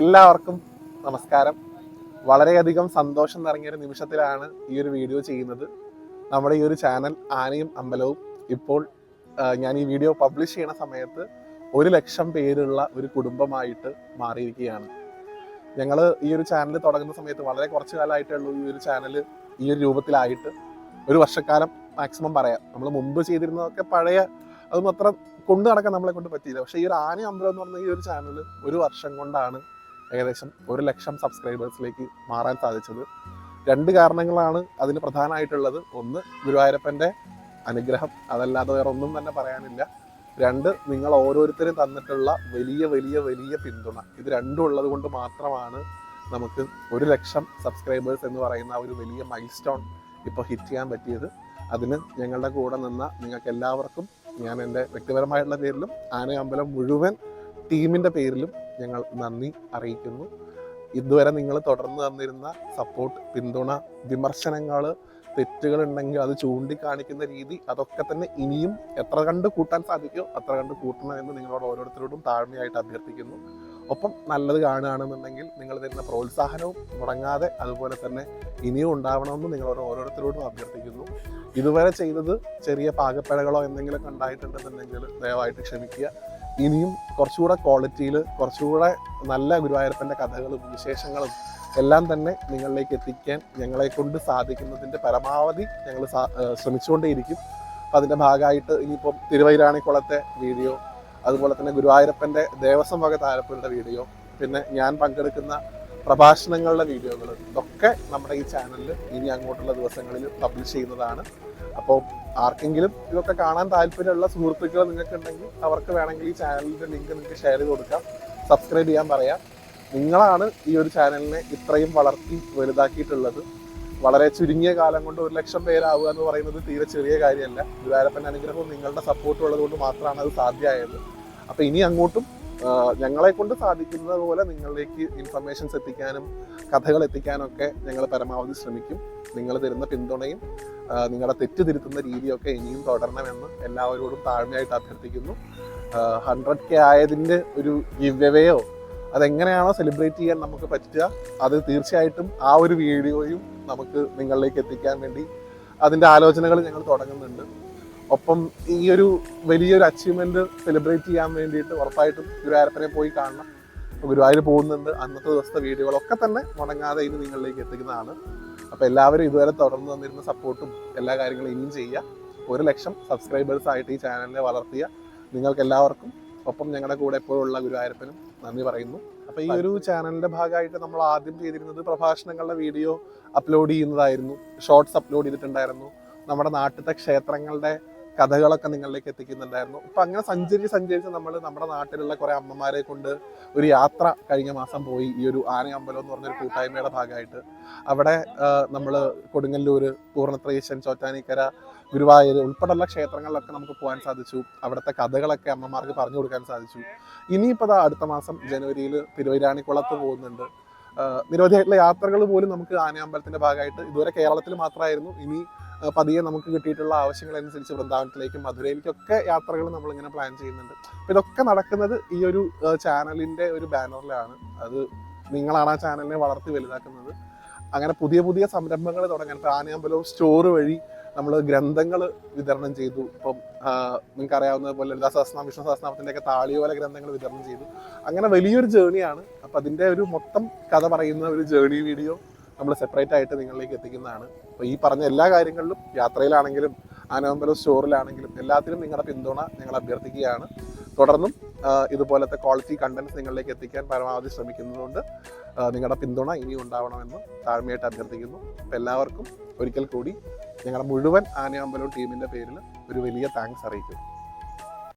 എല്ലാവർക്കും നമസ്കാരം. വളരെയധികം സന്തോഷം ഒരു നിമിഷത്തിലാണ് ഈ ഒരു വീഡിയോ ചെയ്യുന്നത്. നമ്മുടെ ഈ ഒരു ചാനൽ ആനയും അമ്പലവും ഇപ്പോൾ ഞാൻ ഈ വീഡിയോ പബ്ലിഷ് ചെയ്യുന്ന സമയത്ത് ഒരു ലക്ഷം പേരുള്ള ഒരു കുടുംബമായിട്ട് മാറിയിരിക്കുകയാണ്. ഞങ്ങൾ ഈ ഒരു ചാനൽ തുടങ്ങുന്ന സമയത്ത് വളരെ കുറച്ച് കാലമായിട്ടുള്ളൂ ഈ ഒരു ചാനൽ ഈ ഒരു രൂപത്തിലായിട്ട്. ഒരു വർഷക്കാലം മാക്സിമം പറയാം. നമ്മൾ മുമ്പ് ചെയ്തിരുന്നതൊക്കെ പഴയ അതൊന്നും അത്ര കൊണ്ടു നടക്കാൻ നമ്മളെ കൊണ്ട് പറ്റിയില്ല. പക്ഷേ ഈ ഒരു ആന അമ്പലം എന്ന് പറഞ്ഞ ഈ ഒരു ചാനൽ ഒരു വർഷം കൊണ്ടാണ് ഏകദേശം ഒരു ലക്ഷം സബ്സ്ക്രൈബേഴ്സിലേക്ക് മാറാൻ സാധിച്ചത്. രണ്ട് കാരണങ്ങളാണ് അതിന് പ്രധാനമായിട്ടുള്ളത്. ഒന്ന് ഗുരുവായൂരപ്പന്റെ അനുഗ്രഹം. അതല്ലാതെ വേറെ ഒന്നും തന്നെ പറയാനില്ല. രണ്ട് നിങ്ങൾ ഓരോരുത്തരും തന്നിട്ടുള്ള വലിയ വലിയ വലിയ പിന്തുണ. ഇത് രണ്ടും ഉള്ളത് കൊണ്ട് മാത്രമാണ് നമുക്ക് ഒരു ലക്ഷം സബ്സ്ക്രൈബേഴ്സ് എന്ന് പറയുന്ന ഒരു വലിയ മൈൽ സ്റ്റോൺ ഇപ്പോൾ ഹിറ്റ് ചെയ്യാൻ പറ്റിയത്. അതിന് ഞങ്ങളുടെ കൂടെ നിന്ന നിങ്ങൾക്ക് എല്ലാവർക്കും ഞാൻ എന്റെ വ്യക്തിപരമായിട്ടുള്ള പേരിലും ആനയമ്പലം മുഴുവൻ ടീമിന്റെ പേരിലും ഞങ്ങൾ നന്ദി അറിയിക്കുന്നു. ഇതുവരെ നിങ്ങൾ തുടർന്ന് തന്നിരുന്ന സപ്പോർട്ട് പിന്തുണ വിമർശനങ്ങൾ തെറ്റുകളുണ്ടെങ്കിൽ അത് ചൂണ്ടിക്കാണിക്കുന്ന രീതി അതൊക്കെ തന്നെ ഇനിയും എത്ര കണ്ട് കൂട്ടാൻ സാധിക്കുമോ അത്ര കണ്ട് കൂട്ടണമെന്ന് നിങ്ങളോട് ഓരോരുത്തരോടും താഴ്മയായിട്ട് അഭ്യർത്ഥിക്കുന്നു. ഒപ്പം നല്ലത് കാണുകയാണെന്നുണ്ടെങ്കിൽ നിങ്ങൾ തരുന്ന പ്രോത്സാഹനവും മുടങ്ങാതെ അതുപോലെ തന്നെ ഇനിയും ഉണ്ടാവണമെന്ന് നിങ്ങളോട് ഓരോരുത്തരോടും അഭ്യർത്ഥിക്കുന്നു. ഇതുവരെ ചെയ്തത് ചെറിയ പാകപ്പിഴകളോ എന്തെങ്കിലുമൊക്കെ ഉണ്ടായിട്ടുണ്ടെന്നുണ്ടെങ്കിൽ ദയവായിട്ട് ക്ഷമിക്കുക. ഇനിയും കുറച്ചുകൂടെ ക്വാളിറ്റിയിൽ കുറച്ചുകൂടെ നല്ല ഗുരുവായൂരപ്പന്റെ കഥകളും വിശേഷങ്ങളും എല്ലാം തന്നെ നിങ്ങളിലേക്ക് എത്തിക്കാൻ ഞങ്ങളെ കൊണ്ട് സാധിക്കുന്നതിന്റെ പരമാവധി ഞങ്ങൾ ശ്രമിച്ചുകൊണ്ടേയിരിക്കും. അപ്പം അതിന്റെ ഭാഗമായിട്ട് ഇനിയിപ്പം തിരുവൈരാണിക്കുളത്തെ വീഡിയോ അതുപോലെ തന്നെ ഗുരുവായൂരപ്പന്റെ ദേവസ്വം വക താരപ്പുകളുടെ വീഡിയോ പിന്നെ ഞാൻ പങ്കെടുക്കുന്ന പ്രഭാഷണങ്ങളുടെ വീഡിയോകൾ ഇതൊക്കെ നമ്മുടെ ഈ ചാനലിൽ ഇനി അങ്ങോട്ടുള്ള ദിവസങ്ങളിൽ പബ്ലിഷ് ചെയ്യുന്നതാണ്. അപ്പോൾ ആർക്കെങ്കിലും ഇതൊക്കെ കാണാൻ താല്പര്യമുള്ള സുഹൃത്തുക്കൾ നിങ്ങൾക്ക് ഉണ്ടെങ്കിൽ അവർക്ക് വേണമെങ്കിൽ ഈ ചാനലിന്റെ ലിങ്ക് നിങ്ങൾക്ക് ഷെയർ ചെയ്ത് കൊടുക്കാം. സബ്സ്ക്രൈബ് ചെയ്യാൻ പറയാം. നിങ്ങളാണ് ഈ ഒരു ചാനലിനെ ഇത്രയും വളർത്തി വലുതാക്കിയിട്ടുള്ളത്. വളരെ ചുരുങ്ങിയ കാലം കൊണ്ട് ഒരു ലക്ഷം പേരാവുക എന്ന് പറയുന്നത് തീരെ ചെറിയ കാര്യമല്ല. ഗുരുവായൂരപ്പന്റെ അനുഗ്രഹവും നിങ്ങളുടെ സപ്പോർട്ടും കൊണ്ട് മാത്രമാണ് അത് സാധ്യമായത്. അപ്പോൾ ഇനി അങ്ങോട്ടും ഞങ്ങളെ കൊണ്ട് സാധിക്കുന്നത് പോലെ നിങ്ങളിലേക്ക് ഇൻഫർമേഷൻസ് എത്തിക്കാനും കഥകൾ എത്തിക്കാനും ഒക്കെ ഞങ്ങൾ പരമാവധി ശ്രമിക്കും. നിങ്ങൾ തരുന്ന പിന്തുണയും നിങ്ങളുടെ തെറ്റ് തിരുത്തുന്ന രീതിയൊക്കെ ഇനിയും തുടരണമെന്ന് എല്ലാവരോടും താഴ്മയായിട്ട് അഭ്യർത്ഥിക്കുന്നു. ഹൺഡ്രഡ് കെ ആയതിന്റെ ഒരു ഗിവ്വേയോ അതെങ്ങനെയാണോ സെലിബ്രേറ്റ് ചെയ്യാൻ നമുക്ക് പറ്റുക അത് തീർച്ചയായിട്ടും ആ ഒരു വീഡിയോയും നമുക്ക് നിങ്ങളിലേക്ക് എത്തിക്കാൻ വേണ്ടി അതിന്റെ ആലോചനകൾ ഞങ്ങൾ തുടങ്ങുന്നുണ്ട്. ഒപ്പം ഈ ഒരു വലിയൊരു അച്ചീവ്മെന്റ് സെലിബ്രേറ്റ് ചെയ്യാൻ വേണ്ടിയിട്ട് ഉറപ്പായിട്ടും ഗുരുവായൂരപ്പനെ പോയി കാണണം. ഗുരുവായൂർ പോകുന്നുണ്ട്. അന്നത്തെ ദിവസത്തെ വീഡിയോകളൊക്കെ തന്നെ മുടങ്ങാതെ ഇനി നിങ്ങളിലേക്ക് എത്തിക്കുന്നതാണ്. അപ്പോൾ എല്ലാവരും ഇതുവരെ തുടർന്ന് തന്നിരുന്ന സപ്പോർട്ടും എല്ലാ കാര്യങ്ങളും ഇനിയും ചെയ്യുക. ഒരു ലക്ഷം സബ്സ്ക്രൈബേഴ്സ് ആയിട്ട് ഈ ചാനലിനെ വളർത്തിയ നിങ്ങൾക്ക് എല്ലാവർക്കും ഒപ്പം ഞങ്ങളുടെ കൂടെ എപ്പോഴുള്ള ഗുരുവായൂരപ്പനും നന്ദി പറയുന്നു. അപ്പോൾ ഈ ഒരു ചാനലിന്റെ ഭാഗമായിട്ട് നമ്മൾ ആദ്യം ചെയ്തിരുന്നത് പ്രഭാഷണങ്ങളുടെ വീഡിയോ അപ്ലോഡ് ചെയ്യുന്നതായിരുന്നു. ഷോർട്സ് അപ്ലോഡ് ചെയ്തിട്ടുണ്ടായിരുന്നു. നമ്മുടെ നാട്ടിലത്തെ ക്ഷേത്രങ്ങളുടെ കഥകളൊക്കെ നിങ്ങളിലേക്ക് എത്തിക്കുന്നുണ്ടായിരുന്നു. അപ്പം അങ്ങനെ സഞ്ചരിച്ച് സഞ്ചരിച്ച് നമ്മൾ നമ്മുടെ നാട്ടിലുള്ള കുറേ അമ്മമാരെ കൊണ്ട് ഒരു യാത്ര കഴിഞ്ഞ മാസം പോയി. ഈ ഒരു ആനയമ്പലം എന്ന് പറഞ്ഞൊരു കൂട്ടായ്മയുടെ ഭാഗമായിട്ട്. അവിടെ നമ്മൾ കൊടുങ്ങല്ലൂർ പൂർണത്രേശൻ ചോറ്റാനിക്കര ഗുരുവായൂർ ഉൾപ്പെടെയുള്ള ക്ഷേത്രങ്ങളിലൊക്കെ നമുക്ക് പോകാൻ സാധിച്ചു. അവിടുത്തെ കഥകളൊക്കെ അമ്മമാർക്ക് പറഞ്ഞു കൊടുക്കാൻ സാധിച്ചു. ഇനിയിപ്പോൾ അടുത്ത മാസം ജനുവരിയിൽ തിരുവൈരാണിക്കുളത്ത് പോകുന്നുണ്ട്. നിരവധിയായിട്ടുള്ള യാത്രകൾ പോലും നമുക്ക് ആനയമ്പലത്തിന്റെ ഭാഗമായിട്ട് ഇതുവരെ കേരളത്തിൽ മാത്രമായിരുന്നു. ഇനി പതിയെ നമുക്ക് കിട്ടിയിട്ടുള്ള ആവശ്യങ്ങളനുസരിച്ച് വൃന്ദാവനത്തിലേക്കും മധുരയിലേക്കൊക്കെ യാത്രകൾ നമ്മൾ ഇങ്ങനെ പ്ലാൻ ചെയ്യുന്നുണ്ട്. അപ്പൊ ഇതൊക്കെ നടക്കുന്നത് ഈ ഒരു ചാനലിന്റെ ഒരു ബാനറിലാണ്. അത് നിങ്ങളാണ് ആ ചാനലിനെ വളർത്തി വലുതാക്കുന്നത്. അങ്ങനെ പുതിയ പുതിയ സംരംഭങ്ങൾ തുടങ്ങാൻ ഇപ്പൊ ആനയമ്പലവും സ്റ്റോർ വഴി നമ്മൾ ഗ്രന്ഥങ്ങൾ വിതരണം ചെയ്തു. ഇപ്പം നിങ്ങൾക്ക് അറിയാവുന്ന പോലെ ലളിതാ സഹസ്രനാമം വിഷ്ണു സഹസ്രനാമത്തിന്റെ ഒക്കെ താളിയോല ഗ്രന്ഥങ്ങൾ വിതരണം ചെയ്തു. അങ്ങനെ വലിയൊരു ജേണിയാണ് അപ്പം അതിന്റെ ഒരു മൊത്തം കഥ പറയുന്ന ഒരു ജേണി വീഡിയോ നമ്മൾ സെപ്പറേറ്റ് ആയിട്ട് നിങ്ങളിലേക്ക് എത്തിക്കുന്നതാണ്. അപ്പോൾ ഈ പറഞ്ഞ എല്ലാ കാര്യങ്ങളിലും യാത്രയിലാണെങ്കിലും ആനവമ്പലം സ്റ്റോറിലാണെങ്കിലും എല്ലാത്തിനും നിങ്ങളുടെ പിന്തുണ ഞങ്ങൾ അഭ്യർത്ഥിക്കുകയാണ്. തുടർന്നും ഇതുപോലത്തെ ക്വാളിറ്റി കണ്ടന്റ്സ് നിങ്ങളിലേക്ക് എത്തിക്കാൻ പരമാവധി ശ്രമിക്കുന്നതുകൊണ്ട് നിങ്ങളുടെ പിന്തുണ ഇനിയും ഉണ്ടാവണമെന്ന് താഴ്മയായിട്ട് അഭ്യർത്ഥിക്കുന്നു. അപ്പം എല്ലാവർക്കും ഒരിക്കൽ കൂടി ഞങ്ങളുടെ മുഴുവൻ ആനയമ്പലം ടീമിന്റെ പേരിൽ ഒരു വലിയ താങ്ക്സ് അറിയിക്കുന്നു.